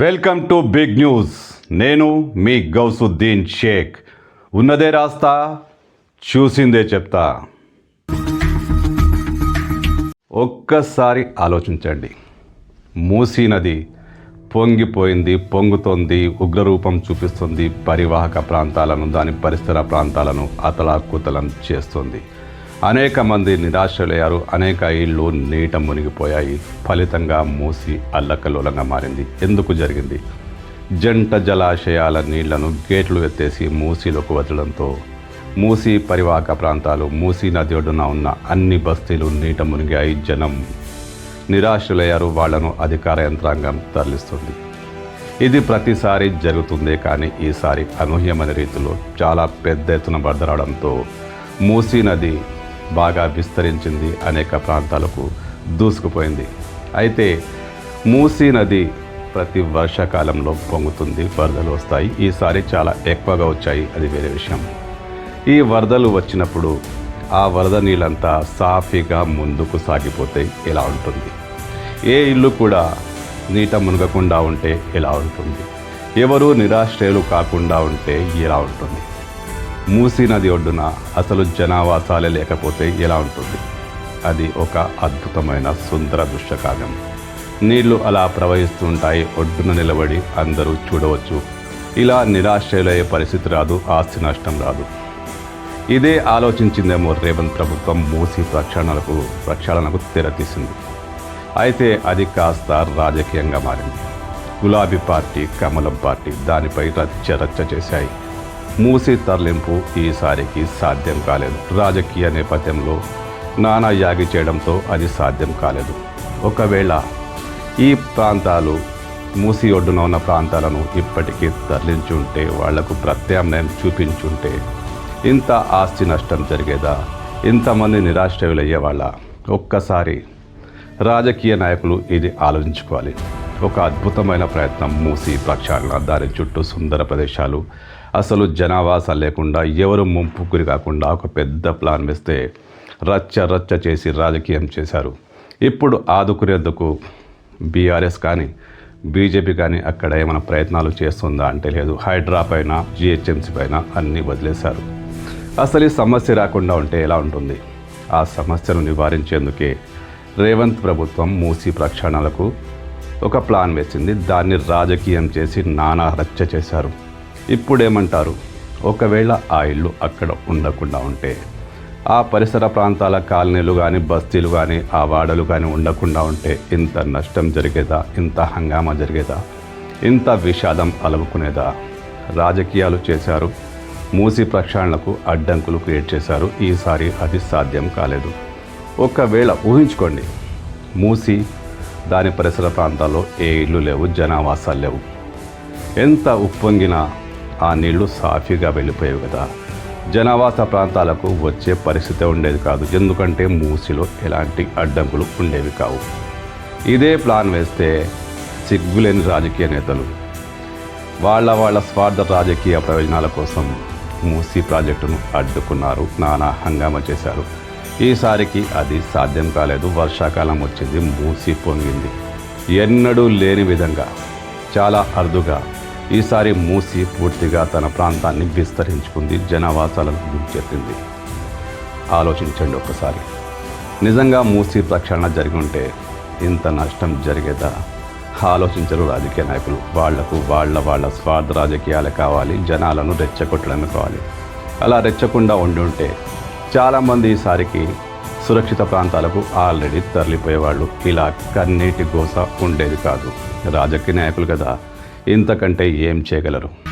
Welcome to big news నేను మీ గౌసుద్దీన్ షేక్. ఉన్నదే రాస్తా చూసిందే చెప్తా. ఒక్కసారి ఆలోచించండి. మూసీ నది పొంగిపోయింది పొంగుతోంది ఉగ్రరూపం చూపిస్తుంది పరివాహక ప్రాంతాలను దాని పరిసర ప్రాంతాలను అతలాకుతలం చేస్తుంది. అనేక మంది నిరాశలయ్యారు అనేక ఇళ్ళు నీట మునిగిపోయాయి. ఫలితంగా మూసి అల్లకల్లోలంగా మారింది. ఎందుకు జరిగింది? జంట జలాశయాల నీళ్ళను గేట్లు ఎత్తేసి మూసీలోకి వదలడంతో మూసీ పరివాహక ప్రాంతాలు మూసీ నది ఒడ్డున ఉన్న అన్ని బస్తీలు నీట మునిగాయి. జనం నిరాశలయ్యారు వాళ్ళను అధికార యంత్రాంగం తరలిస్తుంది. ఇది ప్రతిసారి జరుగుతుందే కానీ ఈసారి అనూహ్యమైన రీతిలో చాలా పెద్ద ఎత్తున వరదరావడంతో మూసీ నది బాగా విస్తరించింది అనేక ప్రాంతాలకు దూసుకుపోయింది. అయితే మూసీ నది ప్రతి వర్షాకాలంలో పొంగుతుంది వరదలు వస్తాయి. ఈసారి చాలా ఎక్కువగా వచ్చాయి. అది వేరే విషయం. ఈ వరదలు వచ్చినప్పుడు ఆ వరద నీళ్ళంతా సాఫీగా ముందుకు సాగిపోతే ఎలా ఉంటుంది. ఏ ఇల్లు కూడా నీట మునగకుండా ఉంటే ఎలా ఉంటుంది. ఎవరు నిరాశ్రయులు కాకుండా ఉంటే ఎలా ఉంటుంది. మూసీ నది ఒడ్డున అసలు జనావాసాలే లేకపోతే ఎలా ఉంటుంది? అది ఒక అద్భుతమైన సుందర దృశ్యకావ్యం. నీళ్ళు అలా ప్రవహిస్తుంటాయి ఒడ్డున నిలబడి అందరూ చూడవచ్చు. ఇలా నిరాశ్రయులయ్యే పరిస్థితి రాదు ఆస్తి నష్టం రాదు. ఇదే ఆలోచించిందేమో రేవంత్ ప్రభుత్వం మూసీ ప్రక్షాళనకు ప్రక్షాళనకు తెరతీసింది అయితే అది కాస్త రాజకీయంగా మారింది. గులాబీ పార్టీ కమలం పార్టీ దానిపై రచ్చ రచ్చ చేశాయి. మూసి తరలింపు ఈసారికి సాధ్యం కాలేదు. రాజకీయ నేపథ్యంలో నానా యాగి చేయడంతో అది సాధ్యం కాలేదు. ఒకవేళ ఈ ప్రాంతాలు మూసి ఒడ్డున ఉన్న ప్రాంతాలను ఇప్పటికీ తరలించుంటే వాళ్ళకు ప్రత్యామ్నాయం చూపించుంటే ఇంత ఆస్తి నష్టం జరిగేదా? ఇంతమంది నిరాశ్రయులయ్యే వాళ్ళ ఒక్కసారి రాజకీయ నాయకులు ఇది ఆలోచించుకోవాలి. ఒక అద్భుతమైన ప్రయత్నం మూసి ప్రక్షాళన. దాని చుట్టూ సుందర ప్రదేశాలు అసలు జనావాసం లేకుండా ఎవరు ముంపు గురి కాకుండా ఒక పెద్ద ప్లాన్ వేస్తే రచ్చ రచ్చ చేసి రాజకీయం చేశారు. ఇప్పుడు ఆదుకునేందుకు బీఆర్ఎస్ కానీ బీజేపీ కానీ అక్కడ ఏమైనా ప్రయత్నాలు చేస్తుందా అంటే లేదు. హైడ్రా పైన జిహెచ్ఎంసీ పైన అన్నీ వదిలేశారు. అసలు ఈ సమస్య రాకుండా ఉంటే ఎలా ఉంటుంది? ఆ సమస్యను నివారించేందుకే రేవంత్ ప్రభుత్వం మూసి ప్రక్షాళనలకు ఒక ప్లాన్ వేసింది. దాన్ని రాజకీయం చేసి నానా రచ్చ చేశారు. ఇప్పుడేమంటారు? ఒకవేళ ఆ ఇల్లు అక్కడ ఉండకుండా ఉంటే ఆ పరిసర ప్రాంతాల కాలనీలు కానీ బస్తీలు కానీ ఆ వాడలు కానీ ఉండకుండా ఉంటే ఇంత నష్టం జరిగేదా? ఇంత హంగామా జరిగేదా? ఇంత విషాదం అలవుకునేదా రాజకీయాలు చేశారు మూసి ప్రక్షాళనకు అడ్డంకులు క్రియేట్ చేశారు ఈసారి అది సాధ్యం కాలేదు. ఒకవేళ ఊహించుకోండి మూసి దాని పరిసర ప్రాంతాల్లో ఏ ఇల్లు లేవు జనావాసాలు లేవు. ఎంత ఉప్పొంగినా ఆ నీళ్ళు సాఫీగా వెళ్ళిపోయేవి కదా. జనావాస ప్రాంతాలకు వచ్చే పరిస్థితి ఉండేది కాదు. ఎందుకంటే మూసిలో ఎలాంటి అడ్డంకులు ఉండేవి కావు. ఇదే ప్లాన్ వేస్తే సిగ్గులేని రాజకీయ నేతలు వాళ్ళ వాళ్ళ స్వార్థ రాజకీయ ప్రయోజనాల కోసం మూసీ ప్రాజెక్టును అడ్డుకున్నారు. నానా హంగామా చేశారు. ఈసారికి అది సాధ్యం కాలేదు. వర్షాకాలం వచ్చింది మూసి పొంగింది. ఎన్నడూ లేని విధంగా చాలా అరుదుగా ఈసారి మూసి పూర్తిగా తన ప్రాంతాన్ని విస్తరించుకుంది జనావాసాలను చేసింది ఆలోచించండి ఒక్కసారి. నిజంగా మూసి ప్రక్షాళన జరిగి ఉంటే ఇంత నష్టం జరిగేదా? ఆలోచించరు రాజకీయ నాయకులు. వాళ్ళకు వాళ్ళ వాళ్ళ స్వార్థ రాజకీయాలు కావాలి జనాలను రెచ్చగొట్టడం కావాలి. అలా రెచ్చకుండా ఉండి ఉంటే చాలామంది ఈసారికి సురక్షిత ప్రాంతాలకు ఆల్రెడీ తరలిపోయేవాళ్ళు. ఇలా కన్నీటి గోస ఉండేది కాదు. రాజకీయ నాయకులు కదా ఇంతకంటే ఏం చేయగలరు?